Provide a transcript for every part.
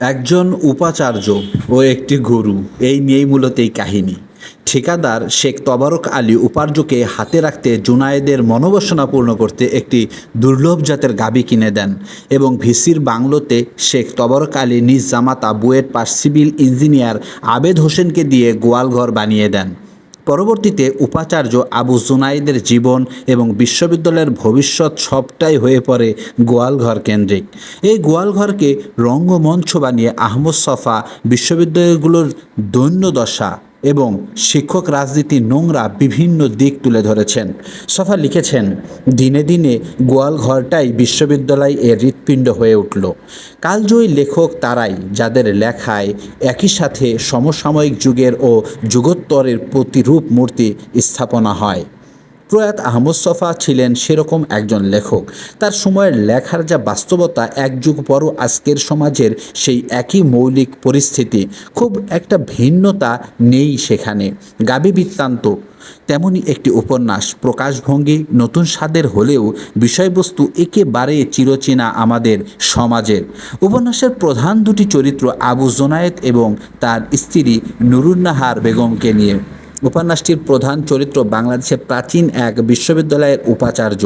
একজন উপাচার্য ও একটি গরু। এই নিয়েই মূলত এই কাহিনী। ঠিকাদার শেখ তবারক আলী উপার্যকে হাতে রাখতে জুনায়েদের মনোবাসনা পূর্ণ করতে একটি দুর্লভ জাতের গাবি কিনে দেন এবং ভিসির বাংলোতে শেখ তবারক আলী নিজ জামাতা BUET pass civil engineer Abed হোসেনকে দিয়ে গোয়ালঘর বানিয়ে দেন। পরবর্তীতে উপাচার্য আবু জুনাইদের জীবন এবং বিশ্ববিদ্যালয়ের ভবিষ্যৎ সবটাই হয়ে পড়ে গোয়ালঘর কেন্দ্রিক। এই গোয়ালঘরকে রঙ্গমঞ্চ বানিয়ে আহমদ সফা বিশ্ববিদ্যালয়গুলোর দৈন্যদশা এবং শিক্ষক রাজনীতি নোংরা বিভিন্ন দিক তুলে ধরেছেন। সফা লিখেছেন, দিনে দিনে গোয়ালঘরটাই বিশ্ববিদ্যালয় এর হৃৎপিণ্ড হয়ে উঠল। কালজয়ী লেখক তারাই, যাদের লেখায় একই সাথে সমসাময়িক যুগের ও যুগোত্তরের প্রতিরূপ মূর্তি স্থাপনা হয়। প্রয়াত আহমদ সফা ছিলেন সেরকম একজন লেখক। তার সময়ের লেখার যা বাস্তবতা এক যুগ পরও আজকের সমাজের সেই একই মৌলিক পরিস্থিতি, খুব একটা ভিন্নতা নেই সেখানে। গাবি বৃত্তান্ত, তেমনই একটি উপন্যাস, প্রকাশভঙ্গি, নতুন স্বাদের হলেও বিষয়বস্তু একেবারে চিরচেনা আমাদের সমাজের। উপন্যাসের প্রধান দুটি চরিত্র আবু জোনায়েত এবং তার স্ত্রী নুরুন্নাহার বেগমকে নিয়ে। উপন্যাসটির প্রধান চরিত্র বাংলাদেশের প্রাচীন এক বিশ্ববিদ্যালয়ের উপাচার্য।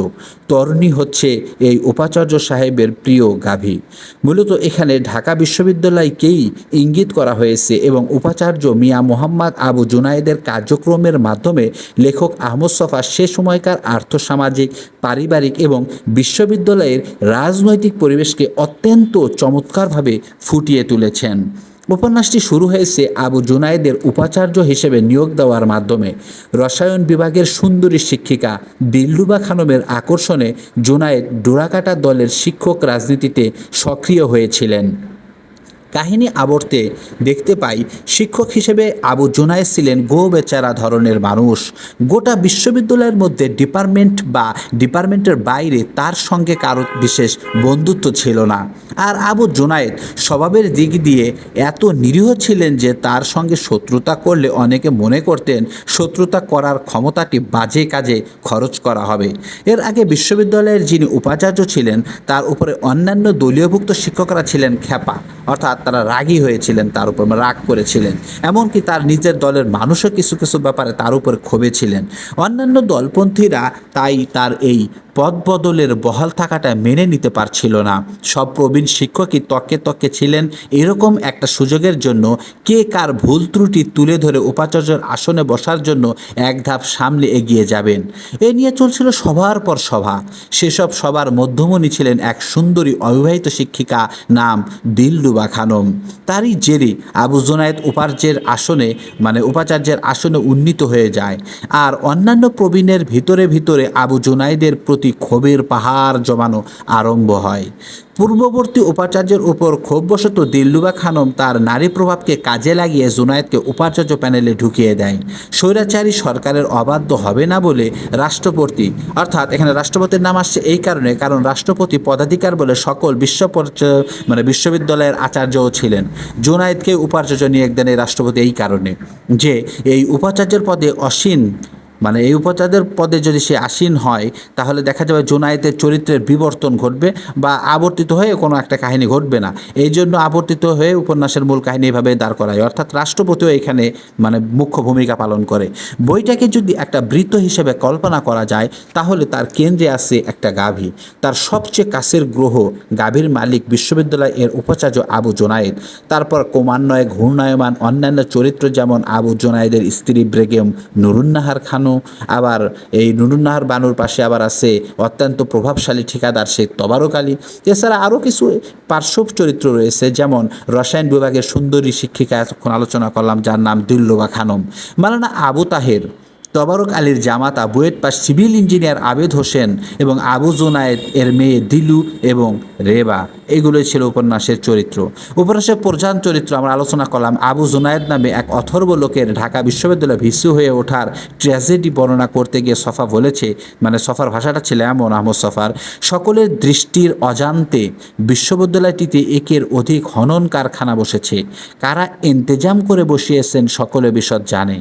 তরুণী হচ্ছে এই উপাচার্য সাহেবের প্রিয় গাভী। মূলত এখানে ঢাকা বিশ্ববিদ্যালয়কেই ইঙ্গিত করা হয়েছে এবং উপাচার্য মিয়া মোহাম্মদ আবু জুনায়েদের কার্যক্রমের মাধ্যমে লেখক আহমদ সফা সে সময়কার আর্থসামাজিক, পারিবারিক এবং বিশ্ববিদ্যালয়ের রাজনৈতিক পরিবেশকে অত্যন্ত চমৎকারভাবে ফুটিয়ে তুলেছেন। উপন্যাসটি শুরু হয়েছে আবু জুনায়েদের উপাচার্য হিসেবে নিয়োগ দেওয়ার মাধ্যমে। রসায়ন বিভাগের সুন্দরী শিক্ষিকা দিল্লুবা খানমের আকর্ষণে জুনায়েদ ডোরাকাটা দলের শিক্ষক রাজনীতিতে সক্রিয় হয়েছিলেন। কাহিনী আবর্তে দেখতে পাই, শিক্ষক হিসেবে আবু জুনায়েদ ছিলেন গো বেচারা ধরনের মানুষ। গোটা বিশ্ববিদ্যালয়ের মধ্যে ডিপার্টমেন্ট বা ডিপার্টমেন্টের বাইরে তার সঙ্গে কারও বিশেষ বন্ধুত্ব ছিল না। আর আবু জুনায়েদ স্বভাবের দিক দিয়ে এত নিরীহ ছিলেন যে তার সঙ্গে শত্রুতা করলে অনেকে মনে করতেন শত্রুতা করার ক্ষমতাটি বাজে কাজে খরচ করা হবে। এর আগে বিশ্ববিদ্যালয়ের যিনি উপাচার্য ছিলেন, তার উপরে অন্যান্য দলীয়ভুক্ত শিক্ষকরা ছিলেন খ্যাপা। অর্থাৎ তারা রাগী হয়েছিলেন, তার উপর রাগ করেছিলেন। এমনকি তার নিজের দলের মানুষও কিছু কিছু ব্যাপারে তার উপর ক্ষোভে ছিলেন। অন্যান্য দলপন্থীরা তাই তার এই পদ বদলের বহাল থাকাটা মেনে নিতে পারছিল না। সব প্রবীণ শিক্ষকই তককে তককে ছিলেন। এরকম একটা সুযোগের জন্য কে কার ভুল ত্রুটি তুলে ধরে উপাচার্যের আসনে বসার জন্য এক ধাপ সামনে এগিয়ে যাবেন। এ নিয়ে চলছিল সবার পর সভা। সেসব সবার মধ্যমণি ছিলেন এক সুন্দরী অবিবাহিত শিক্ষিকা নাম দিলরুবা খানম। তারই জেরে আবু জোনায়েদ উপাচার্যের আসনে মানে উপাচার্যের আসনে উন্নীত হয়ে যায়। আর অন্যান্য প্রবীণের ভিতরে ভিতরে আবু জোনায়েদের প্রতি ক্ষোভের পাহাড় জমানো আরম্ভ হয়। পূর্ববর্তী উপাচার্যের উপর ক্ষোভবশত দিল্লুবা খানম তার নারী প্রভাবকে কাজে লাগিয়ে জুনায়েদকে উপাচার্য প্যানেলে ঢুকিয়ে দেয় স্বৈরাচারী সরকারের অবাধ্য হবে না বলে রাষ্ট্রপতি, অর্থাৎ এখানে রাষ্ট্রপতির নাম আসছে এই কারণে, কারণ রাষ্ট্রপতি পদাধিকার বলে সকল বিশ্ব মানে বিশ্ববিদ্যালয়ের আচার্যও ছিলেন। জুনায়েদকে উপাচার্য নিয়োগ দেন এই রাষ্ট্রপতি এই কারণে যে এই উপাচার্যের পদে অসীন মানে এই উপাচার্যের পদে যদি সে আসীন হয়, তাহলে দেখা যাবে জোনায়েতের চরিত্রের বিবর্তন ঘটবে বা আবর্তিত হয়ে কোনো একটা কাহিনী ঘটবে না। এই জন্য আবর্তিত হয়ে উপন্যাসের মূল কাহিনী এভাবে দাঁড় করায়। অর্থাৎ রাষ্ট্রপতিও এখানে মানে মুখ্য ভূমিকা পালন করে। বইটাকে যদি একটা বৃত্ত হিসেবে কল্পনা করা যায়, তাহলে তার কেন্দ্রে আছে একটা গাভী। তার সবচেয়ে কাছের গ্রহ গাভীর মালিক বিশ্ববিদ্যালয় এর উপাচার্য আবু জোনায়েদ। তারপর ক্রমান্বয়ে ঘূর্ণায়মান অন্যান্য চরিত্র যেমন আবু জোনায়েদের স্ত্রী ব্রেগেম নুরুন্নাহার খানু আবার এই নুরুন্নাহার বানুর পাশে আবার আছে অত্যন্ত প্রভাবশালী ঠিকাদার শেখ তবারক আলী। এছাড়া আরও কিছু পার্শ্ব চরিত্র রয়েছে, যেমন রসায়ন বিভাগের সুন্দরী শিক্ষিকা, এতক্ষণ আলোচনা করলাম, যার নাম দিল্লবা খানম। মালানা আবু তাহের তবারক আলীর জামাতা BUET pass civil engineer Abed Hossain এবং আবু জোনায়েদ এর মেয়ে দিলু এবং রেবা। এগুলোই ছিল উপন্যাসের চরিত্র। উপন্যাসের প্রধান চরিত্র আমরা আলোচনা করলাম আবু জোনায়েদ নামে এক অথর্ব লোকের ঢাকা বিশ্ববিদ্যালয়ে ভিসি হয়ে ওঠার ট্র্যাজেডি বর্ণনা করতে গিয়ে সফা বলেছে মানে সফার ভাষাটা ছিল এমন, আহমদ সফার, সকলের দৃষ্টির অজান্তে বিশ্ববিদ্যালয়টিতে একের অধিক হনন কারখানা বসেছে। কারা ইন্তেজাম করে বসিয়েছেন সকলে বিশদ জানে।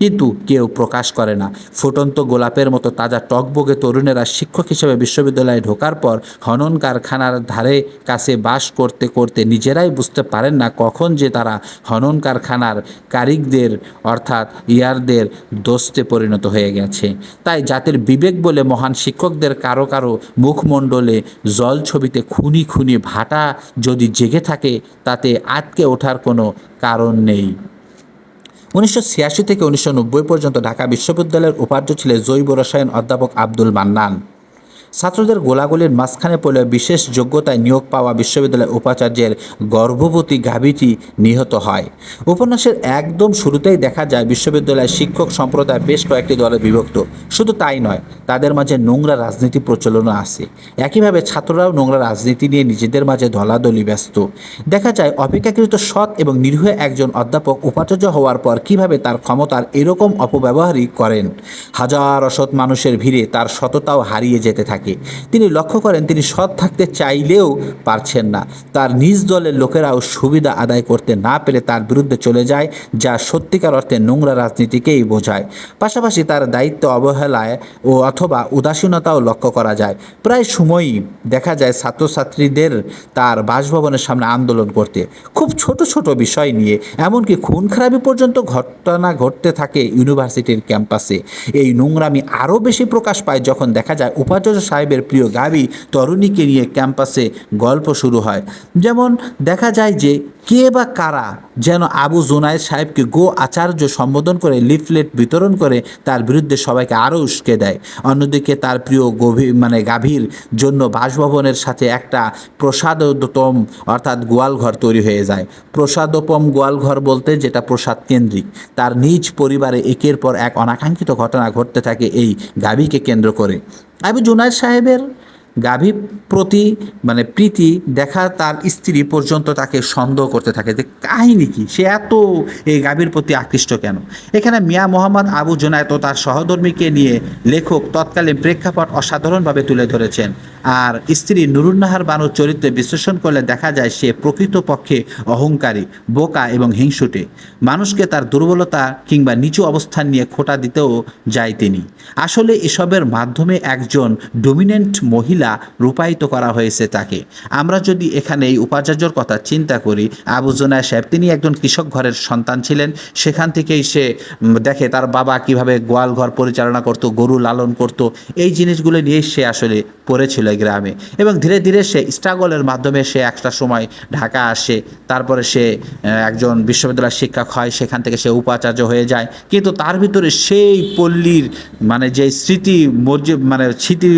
কিন্তু কেউ প্রকাশ করে না। ফুটন্ত গোলাপের মতো তাজা টকবগে তরুণেরা শিক্ষক হিসেবে বিশ্ববিদ্যালয়ে ঢোকার পর খনন কারখানার ধারে কাছে বাস করতে করতে নিজেরাই বুঝতে পারেন না কখন যে তারা খনন কারখানার কারিকদের অর্থাৎ ইয়ারদের দোস্তে পরিণত হয়ে গেছে। তাই জাতির বিবেক বলে মহান শিক্ষকদের কারও কারও মুখমণ্ডলে জল ছবিতে খুনি খুনি ভাটা যদি জেগে থাকে, তাতে আটকে ওঠার কোনো কারণ নেই। উনিশশো ছিয়াশি থেকে উনিশশো নব্বই পর্যন্ত ঢাকা বিশ্ববিদ্যালয়ের উপার্য ছিলেন জৈব রসায়ন অধ্যাপক আব্দুল মান্নান। ছাত্রদের গোলাগুলির মাঝখানে পড়লে বিশেষ যোগ্যতায় নিয়োগ পাওয়া বিশ্ববিদ্যালয়ের উপাচার্যের গর্ভবতী গাভীটি নিহত হয়। উপন্যাসের একদম শুরুতেই দেখা যায় বিশ্ববিদ্যালয়ের শিক্ষক সম্প্রদায় বেশ কয়েকটি দলে বিভক্ত। শুধু তাই নয়, তাদের মাঝে নোংরা রাজনীতি প্রচলনও আছে। একইভাবে ছাত্ররাও নোংরা রাজনীতি নিয়ে নিজেদের মাঝে দলাদলি ব্যস্ত। দেখা যায় অপেক্ষাকৃত সৎ এবং নিরীহ একজন অধ্যাপক উপাচার্য হওয়ার পর কীভাবে তার ক্ষমতার এরকম অপব্যবহারই করেন। হাজার অসৎ মানুষের ভিড়ে তার সততাও হারিয়ে যেতে থাকে। তিনি লক্ষ্য করেন, তিনি সৎ থাকতে চাইলেও পারছেন না। তার নিজ দলের লোকেরাও সুবিধা আদায় করতে না পেরে তার বিরুদ্ধে চলে যায়, যা সত্যিকার অর্থে নোংরা রাজনীতিকেই বোঝায়। পাশাপাশি তার দায়িত্ব অবহেলায় ও অথবা উদাসীনতাও লক্ষ্য করা যায়। প্রায় সময়ই দেখা যায় ছাত্রছাত্রীদের তার বাসভবনের সামনে আন্দোলন করতে। খুব ছোট ছোট বিষয় নিয়ে, এমনকি খুন খারাপি পর্যন্ত ঘটনা ঘটতে থাকে ইউনিভার্সিটির ক্যাম্পাসে। এই নোংরামি আরও বেশি প্রকাশ পায় যখন দেখা যায় উপাচার্য সাহেবের প্রিয় গাবি তরুণীকে নিয়ে ক্যাম্পাসে গল্প শুরু হয়। যেমন দেখা যায় যে কে বা কারা যেন আবু জোনায়েদ সাহেবকে গো আচার্য সম্বোধন করে লিফলেট বিতরণ করে তার বিরুদ্ধে সবাইকে আরও উস্কে দেয়। অন্যদিকে তার প্রিয় গভীর মানে গাভীর জন্য বাসভবনের সাথে একটা প্রসাদতম অর্থাৎ গোয়ালঘর তৈরি হয়ে যায়। প্রসাদোপম গোয়ালঘর বলতে যেটা প্রসাদ কেন্দ্রিক। তার নিজ পরিবারে একের পর এক অনাকাঙ্ক্ষিত ঘটনা ঘটতে থাকে এই গাভীকে কেন্দ্র করে। আবু জুনায়দ সাহেবের গাভী প্রতি মানে প্রীতি দেখা তার স্ত্রী পর্যন্ত তাকে সন্দেহ করতে থাকে যে কাহিনী কি? সে এত এই গাভীর প্রতি আকৃষ্ট কেন? এখানে মিয়া মোহাম্মদ আবু জোনায়ত তার সহধর্মীকে নিয়ে লেখক তৎকালীন প্রেক্ষাপট অসাধারণভাবে তুলে ধরেছেন। আর স্ত্রী নুরুন্নাহার বানুর চরিত্রে বিশ্লেষণ করলে দেখা যায় সে প্রকৃতপক্ষে অহংকারী, বোকা এবং হিংসুটে। মানুষকে তার দুর্বলতা কিংবা নিচু অবস্থান নিয়ে খোটা দিতেও যায় তিনি। আসলে এসবের মাধ্যমে একজন ডমিনেন্ট মহিলা রূপায়িত করা হয়েছে তাকে। আমরা যদি এখানে এই উপাচার্যর কথা চিন্তা করি, আবু জোনায় সাহেব, তিনি একজন কৃষক ঘরের সন্তান ছিলেন। সেখান থেকেই সে দেখে তার বাবা কীভাবে গোয়াল ঘর পরিচালনা করত, গরু লালন করত। এই জিনিসগুলো নিয়েই সে আসলে পড়েছিল এই গ্রামে। এবং ধীরে ধীরে সে স্ট্রাগলের মাধ্যমে সে একটা সময় ঢাকা আসে। তারপরে সে একজন বিশ্ববিদ্যালয়ের শিক্ষক হয়, সেখান থেকে সে উপাচার্য হয়ে যায়। কিন্তু তার ভিতরে সেই পল্লীর মানে যে স্মৃতি মর্জি মানে স্মৃতি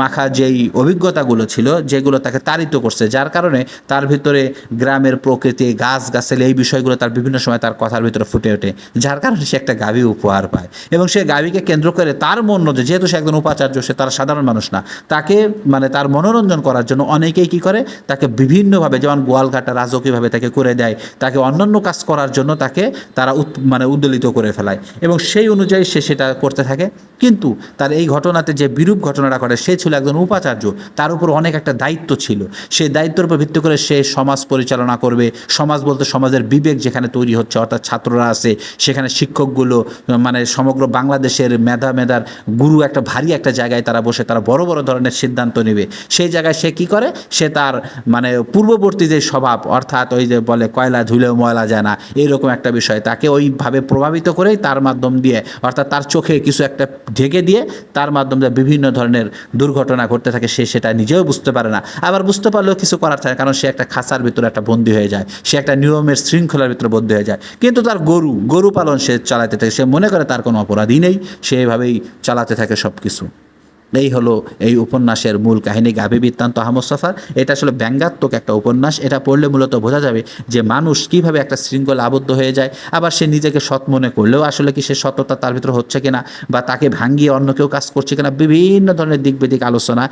মাখা যেই অভিজ্ঞতাগুলো ছিল, যেগুলো তাকে তাড়িত করছে, যার কারণে তার ভিতরে গ্রামের প্রকৃতি গাছ গাছালি এই বিষয়গুলো তার বিভিন্ন সময় তার কথার ভিতরে ফুটে ওঠে। যার কারণে সে একটা গাভী উপহার পায়। এবং সে গাভীকে কেন্দ্র করে তার মন যেহেতু সে একজন উপাচার্য, সে তার সাধারণ মানুষ না, তাকে মানে তার মনোরঞ্জন করার জন্য অনেকেই কি করে? তাকে বিভিন্নভাবে, যেমন গোয়ালঘাটা রাজকীয়ভাবে তাকে করে দেয়, তাকে অন্যান্য কাজ করার জন্য তাকে তারা মানে উদ্দোলিত করে ফেলায়। এবং সেই অনুযায়ী সে সেটা করতে থাকে। কিন্তু তার এই ঘটনাতে যে বিরূপ ঘটনাটা করে সে ছিল একজন উপাচার্য। তার উপর অনেক একটা দায়িত্ব ছিল। সেই দায়িত্বের উপর ভিত্তি করে সে সমাজ পরিচালনা করবে। সমাজ বলতে সমাজের বিবেক যেখানে তৈরি হচ্ছে, অর্থাৎ ছাত্ররা আছে, সেখানে শিক্ষকগুলো মানে সমগ্র বাংলাদেশের মেধা মেধার গুরু একটা ভারী একটা জায়গায় তারা বসে, তারা বড় বড় ধরনের সিদ্ধান্ত নেবে। সেই জায়গায় সে কি করে? সে তার মানে পূর্ববর্তী যে স্বভাব, অর্থাৎ ওই যে বলে, কয়লা ধুলেও ময়লা যায় না এরকম একটা বিষয়। তাকে ওইভাবে প্রভাবিত করেই তার মাধ্যম দিয়ে, অর্থাৎ তার চোখে কিছু একটা ঢেকে দিয়ে, তার মাধ্যম দিয়ে বিভিন্ন ধরনের দুর্ঘটনা ঘটতে থাকে। সে সেটা নিজেও বুঝতে পারে না। আবার বুঝতে পারলেও কিছু করার থাকে, কারণ সে একটা খাঁচার ভিতরে একটা বন্দী হয়ে যায়। সে একটা নিয়মের শৃঙ্খলার ভিতরে বন্দী হয়ে যায়। কিন্তু তার গরু গরু পালন সে চালাতে থাকে। সে মনে করে তার কোনো অপরাধী নেই। সে এভাবেই চালাতে থাকে সব কিছু এই হলো এই উপন্যাসের মূল কাহিনী গাভী বৃত্তান্ত আহমদ সফার। এটা আসলে ব্যঙ্গাত্মক একটা উপন্যাস। এটা পড়লে মূলত বোঝা যাবে যে মানুষ কীভাবে একটা শৃঙ্খলা আবদ্ধ হয়ে যায়, আবার সে নিজেকে সৎ মনে করলেও আসলে কি সে সততা তার ভিতরে হচ্ছে কিনা বা তাকে ভাঙ্গিয়ে অন্য কেউ কাজ করছে কিনা, বিভিন্ন ধরনের দিক বেদিক আলোচনা।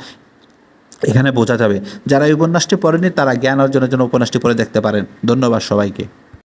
এখানে বোঝা যাবে, যারা এই উপন্যাসটি পড়েনি তারা জ্ঞান অর্জনের জন্য উপন্যাসটি পড়ে দেখতে পারেন। ধন্যবাদ সবাইকে।